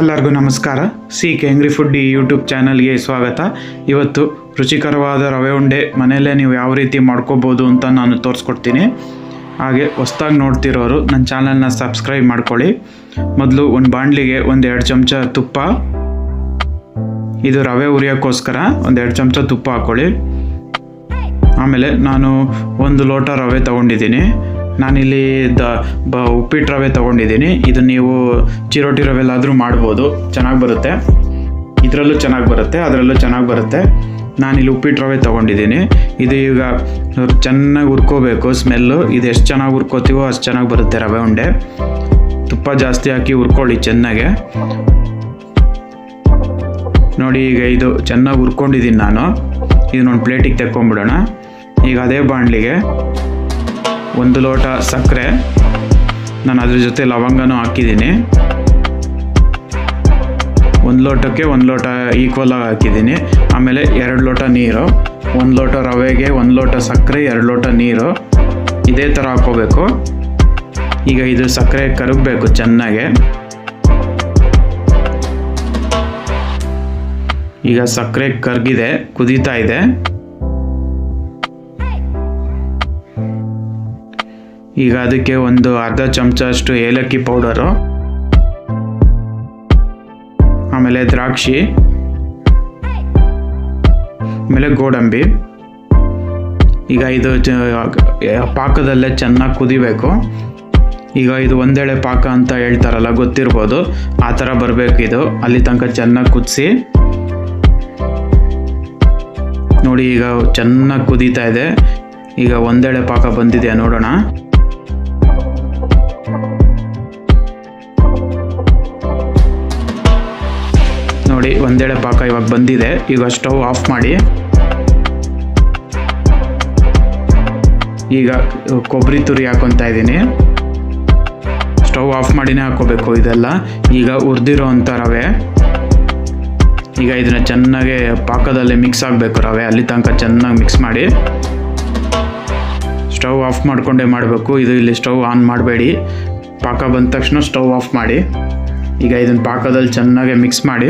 ಎಲ್ಲರಿಗೂ ನಮಸ್ಕಾರ. C K angry food ಈ ಯೂಟ್ಯೂಬ್ ಚಾನಲ್ಗೆ ಸ್ವಾಗತ. ಇವತ್ತು ರುಚಿಕರವಾದ ರವೆ ಉಂಡೆ ಮನೆಯಲ್ಲೇ ನೀವು ಯಾವ ರೀತಿ ಮಾಡ್ಕೋಬೋದು ಅಂತ ನಾನು ತೋರಿಸ್ಕೊಡ್ತೀನಿ. ಹಾಗೆ ಹೊಸ್ದಾಗಿ ನೋಡ್ತಿರೋರು ನನ್ನ ಚಾನಲ್ನ ಸಬ್ಸ್ಕ್ರೈಬ್ ಮಾಡ್ಕೊಳ್ಳಿ. ಮೊದಲು ಒಂದು ಬಾಣಲಿಗೆ ಒಂದು ಎರಡು ಚಮಚ ತುಪ್ಪ. ಇದು ರವೆ ಉರಿಯೋಕ್ಕೋಸ್ಕರ ಒಂದು ಎರಡು ಚಮಚ ತುಪ್ಪ ಹಾಕ್ಕೊಳ್ಳಿ ಆಮೇಲೆ ನಾನು ಒಂದು ಲೋಟ ರವೆ ತೊಗೊಂಡಿದ್ದೀನಿ. ನಾನಿಲ್ಲಿ ದ ಬ ಉಪ್ಪಿಟ್ಟು ರವೆ ತೊಗೊಂಡಿದ್ದೀನಿ. ಇದು ನೀವು ಚಿರೋಟಿ ರವೆಲ್ಲಾದರೂ ಮಾಡ್ಬೋದು. ಚೆನ್ನಾಗಿ ಬರುತ್ತೆ. ಇದರಲ್ಲೂ ಚೆನ್ನಾಗಿ ಬರುತ್ತೆ, ಅದರಲ್ಲೂ ಚೆನ್ನಾಗಿ ಬರುತ್ತೆ. ನಾನಿಲ್ಲಿ ಉಪ್ಪಿಟ್ಟು ರವೆ ತೊಗೊಂಡಿದ್ದೀನಿ. ಇದು ಈಗ ಚೆನ್ನಾಗಿ ಹುರ್ಕೋಬೇಕು, ಸ್ಮೆಲ್ಲು. ಇದು ಎಷ್ಟು ಚೆನ್ನಾಗಿ ಹುರ್ಕೋತೀವೋ ಅಷ್ಟು ಚೆನ್ನಾಗಿ ಬರುತ್ತೆ ರವೆ ಉಂಡೆ. ತುಪ್ಪ ಜಾಸ್ತಿ ಹಾಕಿ ಹುರ್ಕೊಳ್ಳಿ ಚೆನ್ನಾಗೆ. ನೋಡಿ ಈಗ ಇದು ಚೆನ್ನಾಗಿ ಹುರ್ಕೊಂಡಿದ್ದೀನಿ ನಾನು. ಇದನ್ನೊಂದು ಪ್ಲೇಟಿಗೆ ತೆಕ್ಕೊಂಬಿಡೋಣ. ಈಗ ಅದೇ ಬಾಣಲಿಗೆ ಒಂದು ಲೋಟ ಸಕ್ಕರೆ. ನಾನು ಅದ್ರ ಜೊತೆ ಲವಂಗನೂ ಹಾಕಿದ್ದೀನಿ. ಒಂದು ಲೋಟಕ್ಕೆ ಒಂದು ಲೋಟ ಈಕ್ವಲ್ ಆಗಿ ಹಾಕಿದ್ದೀನಿ. ಆಮೇಲೆ ಎರಡು ಲೋಟ ನೀರು, ಒಂದು ಲೋಟ ರವೆಗೆ ಒಂದು ಲೋಟ ಸಕ್ಕರೆ, ಎರಡು ಲೋಟ ನೀರು. ಇದೇ ಥರ ಹಾಕ್ಕೋಬೇಕು. ಈಗ ಇದು ಸಕ್ಕರೆ ಕರಗಬೇಕು ಚೆನ್ನಾಗೆ. ಈಗ ಸಕ್ಕರೆ ಕರಗಿದೆ, ಕುದೀತಾ ಇದೆ. ಈಗ ಅದಕ್ಕೆ ಒಂದು ಅರ್ಧ ಚಮಚ ಅಷ್ಟು ಏಲಕ್ಕಿ ಪೌಡರು, ಆಮೇಲೆ ದ್ರಾಕ್ಷಿ, ಆಮೇಲೆ ಗೋಡಂಬಿ. ಈಗ ಇದು ಪಾಕದಲ್ಲೇ ಚೆನ್ನಾಗಿ ಕುದಿಬೇಕು. ಈಗ ಇದು ಒಂದೇಳೆ ಪಾಕ ಅಂತ ಹೇಳ್ತಾರಲ್ಲ, ಗೊತ್ತಿರ್ಬೋದು. ಆ ಥರ ಇದು. ಅಲ್ಲಿ ತನಕ ಚೆನ್ನಾಗಿ ಕುದಿಸಿ. ನೋಡಿ ಈಗ ಚೆನ್ನಾಗಿ ಕುದೀತಾ ಇದೆ. ಈಗ ಒಂದೇಳೆ ಪಾಕ ಬಂದಿದೆ ನೋಡೋಣ. ನೋಡಿ ಒಂದೇಳೆ ಪಾಕ ಇವಾಗ ಬಂದಿದೆ. ಈಗ ಸ್ಟವ್ ಆಫ್ ಮಾಡಿ. ಈಗ ಕೊಬ್ಬರಿ ತುರಿ ಹಾಕೊತಾ ಇದ್ದೀನಿ. ಸ್ಟವ್ ಆಫ್ ಮಾಡಿನೇ ಹಾಕೋಬೇಕು ಇದೆಲ್ಲ. ಈಗ ಹುರಿದಿರೋ ಅಂಥ ರವೆ. ಈಗ ಇದನ್ನ ಚೆನ್ನಾಗಿ ಪಾಕದಲ್ಲಿ ಮಿಕ್ಸ್ ಆಗಬೇಕು ರವೆ. ಅಲ್ಲಿ ತನಕ ಚೆನ್ನಾಗಿ ಮಿಕ್ಸ್ ಮಾಡಿ. ಸ್ಟವ್ ಆಫ್ ಮಾಡಿಕೊಂಡೇ ಮಾಡಬೇಕು. ಇದು ಇಲ್ಲಿ ಸ್ಟವ್ ಆನ್ ಮಾಡಬೇಡಿ. ಪಾಕ ಬಂದ ತಕ್ಷಣ ಸ್ಟವ್ ಆಫ್ ಮಾಡಿ. ಈಗ ಇದನ್ನ ಪಾಕದಲ್ಲಿ ಚೆನ್ನಾಗಿ ಮಿಕ್ಸ್ ಮಾಡಿ.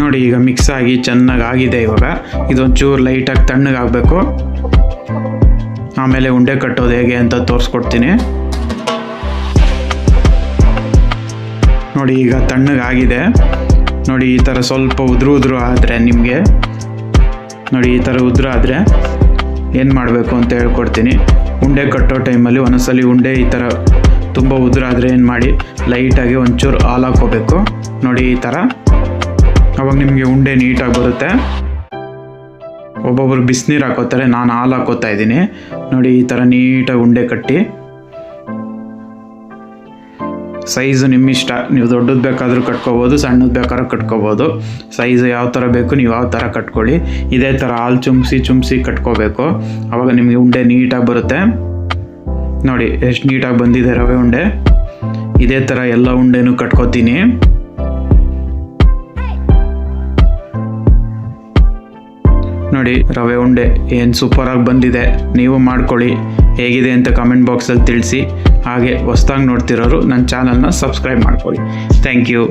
ನೋಡಿ, ಈಗ ಮಿಕ್ಸ್ ಆಗಿ ಚೆನ್ನಾಗಿ ಆಗಿದೆ ಇವಾಗ. ಇದೊಂಚೂರು ಲೈಟಾಗಿ ತಣ್ಣಗಾಗಬೇಕು. ಆಮೇಲೆ ಉಂಡೆ ಕಟ್ಟೋದು ಹೇಗೆ ಅಂತ ತೋರಿಸ್ಕೊಡ್ತೀನಿ. ನೋಡಿ, ಈಗ ತಣ್ಣಗಾಗಿದೆ. ನೋಡಿ, ಈ ಥರ ಸ್ವಲ್ಪ ಉದುರು ಉದುರು ಆದರೆ ನಿಮಗೆ. ನೋಡಿ, ಈ ಥರ ಉದುರು ಆದರೆ ಏನು ಮಾಡಬೇಕು ಅಂತ ಹೇಳ್ಕೊಡ್ತೀನಿ. ಉಂಡೆ ಕಟ್ಟೋ ಟೈಮಲ್ಲಿ ಒಂದೊಂದ್ಸಲಿ ಉಂಡೆ ಈ ಥರ ತುಂಬ ಉದುರಾದರೆ ಏನು ಮಾಡಿ ಲೈಟಾಗಿ ಒಂಚೂರು ಹಾಲು ಹಾಕೋಬೇಕು ನೋಡಿ ಈ ಥರ. ಅವಾಗ ನಿಮಗೆ ಉಂಡೆ ನೀಟಾಗಿ ಬರುತ್ತೆ. ಒಬ್ಬೊಬ್ರು ಬಿಸಿನೀರು ಹಾಕೋತಾರೆ, ನಾನು ಹಾಲು ಹಾಕೋತಾ ಇದ್ದೀನಿ. ನೋಡಿ ಈ ಥರ ನೀಟಾಗಿ ಉಂಡೆ ಕಟ್ಟಿ. ಸೈಜು ನಿಮ್ಮ ಇಷ್ಟ. ನೀವು ದೊಡ್ಡದು ಬೇಕಾದರೂ ಕಟ್ಕೋಬೋದು, ಸಣ್ಣದು ಬೇಕಾದ್ರೂ ಕಟ್ಕೋಬೋದು. ಸೈಜ್ ಯಾವ ಥರ ಬೇಕು ನೀವು ಯಾವ ಥರ ಕಟ್ಕೊಳ್ಳಿ. ಇದೇ ಥರ ಹಾಲು ಚುಮ್ಸಿ ಚುಮ್ಸಿ ಕಟ್ಕೋಬೇಕು. ಆವಾಗ ನಿಮಗೆ ಉಂಡೆ ನೀಟಾಗಿ ಬರುತ್ತೆ. ನೋಡಿ, ಎಷ್ಟು ನೀಟಾಗಿ ಬಂದಿದೆ ರವೆ ಉಂಡೆ. ಇದೇ ಥರ ಎಲ್ಲ ಉಂಡೆನೂ ಕಟ್ಕೋತೀನಿ. ನೋಡಿ, ರವೆ ಉಂಡೆ ಏನು ಸೂಪರಾಗಿ ಬಂದಿದೆ. ನೀವು ಮಾಡ್ಕೊಳ್ಳಿ. ಹೇಗಿದೆ ಅಂತ ಕಮೆಂಟ್ ಬಾಕ್ಸಲ್ಲಿ ತಿಳಿಸಿ. ಹಾಗೆ ಹೊಸ್ದಾಗಿ ನೋಡ್ತಿರೋರು ನನ್ನ ಚಾನಲ್ನ ಸಬ್ಸ್ಕ್ರೈಬ್ ಮಾಡ್ಕೊಳ್ಳಿ. Thank you